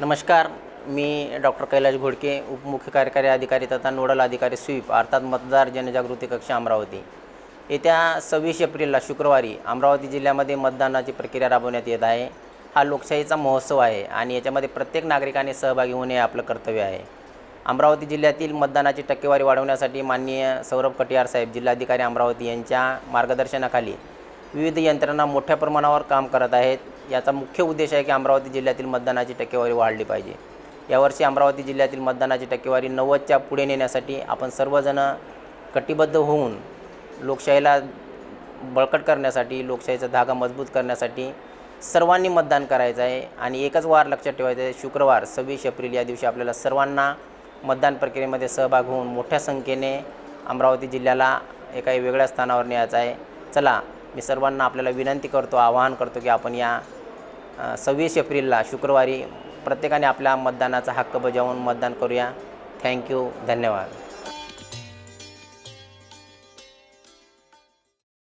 नमस्कार मी डॉक्टर कैलाश घोडके उपमुख्य कार्यकारी अधिकारी तथा नोडल अधिकारी स्वीप अर्थात मतदार जनजागृती कक्ष अमरावती. येत्या सव्वीस एप्रिलला शुक्रवारी अमरावती जिल्ह्यामध्ये मतदानाची प्रक्रिया राबवण्यात येत आहे. हा लोकशाहीचा महोत्सव आहे आणि याच्यामध्ये प्रत्येक नागरिकाने सहभागी होणे हे आपलं कर्तव्य आहे. अमरावती जिल्ह्यातील मतदानाची टक्केवारी वाढवण्यासाठी माननीय सौरभ कटियार साहेब जिल्हाधिकारी अमरावती यांच्या मार्गदर्शनाखाली विविध यंत्रणा मोठ्या प्रमाणावर काम करत आहेत. याचा मुख्य उद्देश आहे की अमरावती जिल्ह्यातील मतदानाची टक्केवारी वाढली पाहिजे. यावर्षी अमरावती जिल्ह्यातील मतदानाची टक्केवारी नव्वदच्या पुढे नेण्यासाठी आपण सर्वजण कटिबद्ध होऊन लोकशाहीला बळकट करण्यासाठी लोकशाहीचा धागा मजबूत करण्यासाठी सर्वांनी मतदान करायचं आहे आणि एकच वार लक्षात ठेवायचं आहे शुक्रवार सव्वीस एप्रिल या दिवशी आपल्याला सर्वांना मतदान प्रक्रियेमध्ये सहभाग होऊन मोठ्या संख्येने अमरावती जिल्ह्याला एका वेगळ्या स्थानावर न्यायचं आहे. चला मी सर्वांना आपल्याला विनंती करतो आवाहन करतो की आपण या सव्वीस एप्रिलला शुक्रवारी प्रत्येकाने आपल्या मतदानाचा हक्क बजावून मतदान करूया. थँक्यू धन्यवाद.